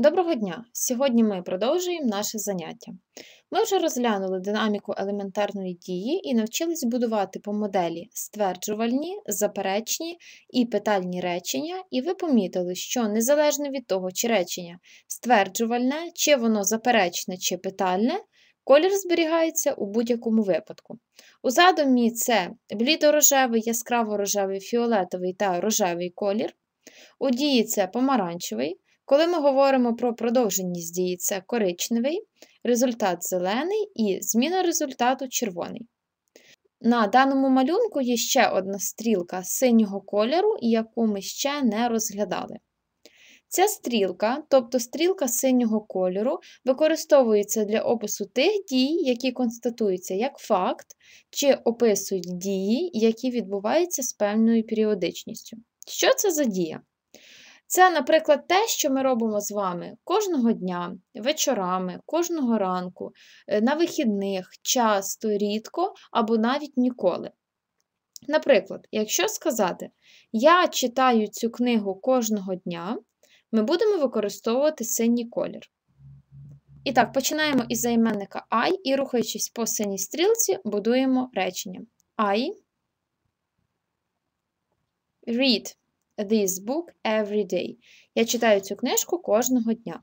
Доброго дня! Сьогодні ми продовжуємо наше заняття. Ми вже розглянули динаміку елементарної дії і навчились будувати по моделі стверджувальні, заперечні і питальні речення, і ви помітили, що незалежно від того, чи речення стверджувальне, чи воно заперечне чи питальне, колір зберігається у будь-якому випадку. У задумі це блідорожевий, яскраво-рожевий, фіолетовий та рожевий колір. У дії це помаранчевий. Коли ми говоримо про продовженість дії, це коричневий, результат зелений і зміна результату червоний. На даному малюнку є ще одна стрілка синього кольору, яку ми ще не розглядали. Ця стрілка, тобто стрілка синього кольору, використовується для опису тих дій, які констатуються як факт, чи описують дії, які відбуваються з певною періодичністю. Що це за дія? Це, наприклад, те, що ми робимо з вами кожного дня, вечорами, кожного ранку, е, на вихідних, часто, рідко або навіть ніколи. Наприклад, якщо сказати, я читаю цю книгу кожного дня, ми будемо використовувати синій колір. І так, починаємо із займенника I і, рухаючись по синій стрілці, будуємо речення. I read this book every day. Я читаю цю книжку кожного дня.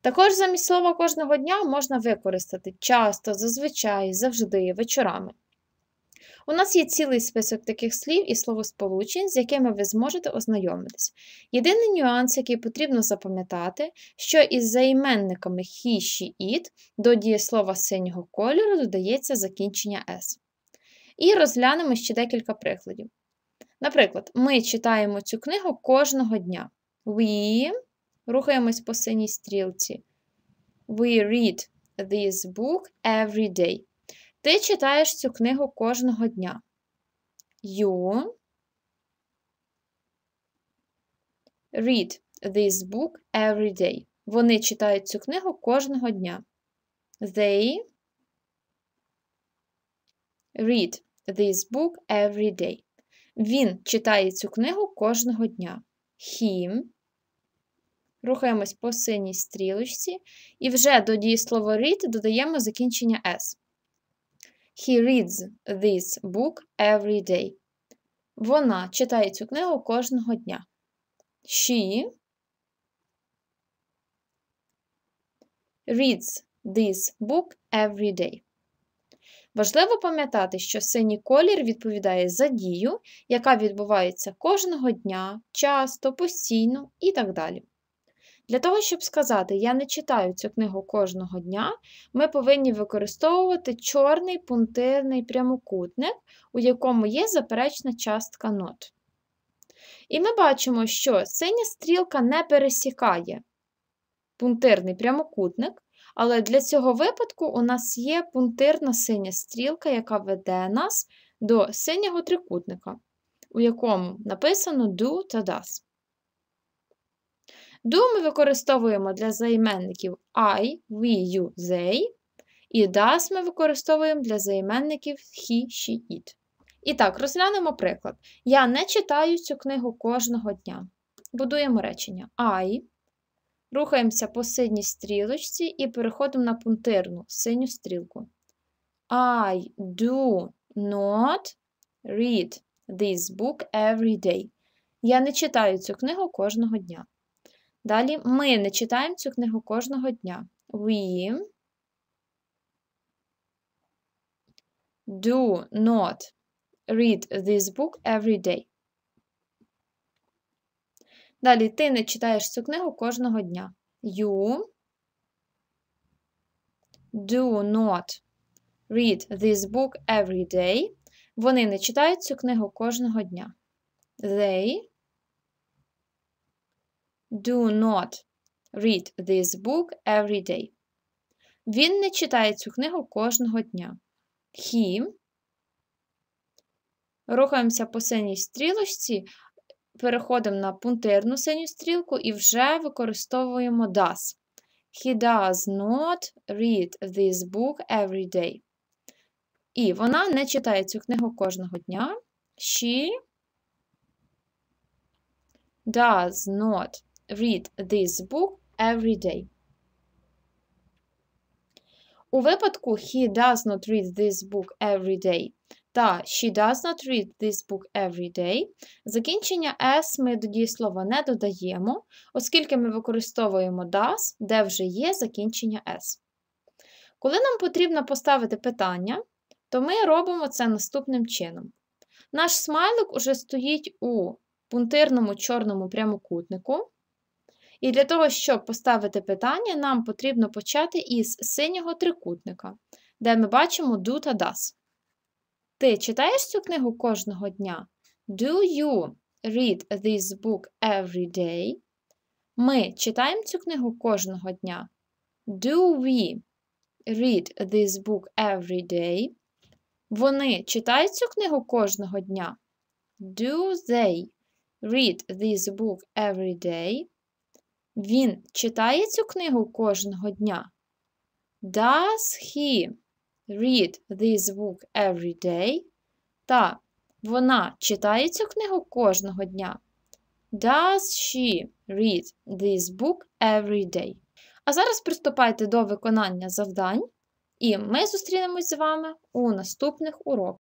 Також замість слова кожного дня можна використати часто, зазвичай, завжди, вечорами. У нас є цілий список таких слів і словосполучень, з якими ви зможете ознайомитись. Єдиний нюанс, який потрібно запам'ятати, що із займенниками he, she, it до дієслова синього кольору додається закінчення S. І розглянемо ще декілька прикладів. Наприклад, ми читаємо цю книгу кожного дня. We рухаємось по синій стрілці. We read this book every day. Ти читаєш цю книгу кожного дня. You read this book every day. Вони читають цю книгу кожного дня. They read this book every day. Він читає цю книгу кожного дня. He. Рухаємось по синій стрілочці. І вже до дієслова read додаємо закінчення S. He reads this book every day. Вона читає цю книгу кожного дня. She reads this book every day. Важливо пам'ятати, що синій колір відповідає за дію, яка відбувається кожного дня, часто, постійно і так далі. Для того, щоб сказати, я не читаю цю книгу кожного дня, ми повинні використовувати чорний пунктирний прямокутник, у якому є заперечна частка нот. І ми бачимо, що синя стрілка не пересікає пунктирний прямокутник, але для цього випадку у нас є пунктирна синя стрілка, яка веде нас до синього трикутника, у якому написано do та does. Do ми використовуємо для займенників I, we, you, they. І does ми використовуємо для займенників he, she, it. І так, розглянемо приклад. Я не читаю цю книгу кожного дня. Будуємо речення I Рухаємося по синій стрілочці і переходимо на пунктирну синю стрілку. I do not read this book every day. Я не читаю цю книгу кожного дня. Далі ми не читаємо цю книгу кожного дня. We do not read this book every day. Далі ти не читаєш цю книгу кожного дня. You do not read this book every day. Вони не читають цю книгу кожного дня. They do not read this book every day. Він не читає цю книгу кожного дня. He. Рухаємося по синій стрілочці, переходимо на пунктирну синю стрілку і вже використовуємо does. He does not read this book every day. І вона не читає цю книгу кожного дня. She does not read this book every day. У випадку he does not read this book every day та she does not read this book every day, закінчення S ми до дієслова не додаємо, оскільки ми використовуємо does, де вже є закінчення S. Коли нам потрібно поставити питання, то ми робимо це наступним чином. Наш смайлик уже стоїть у пунктирному чорному прямокутнику. І для того, щоб поставити питання, нам потрібно почати із синього трикутника, де ми бачимо do та does. Ти читаєш цю книгу кожного дня? Do you read this book every day? Ми читаємо цю книгу кожного дня. Do we read this book every day? Вони читають цю книгу кожного дня. Do they read this book every day? Він читає цю книгу кожного дня. Does he read this book every day? Та вона читає цю книгу кожного дня. Does she read this book every day? А зараз приступайте до виконання завдань, і ми зустрінемось з вами у наступних уроках.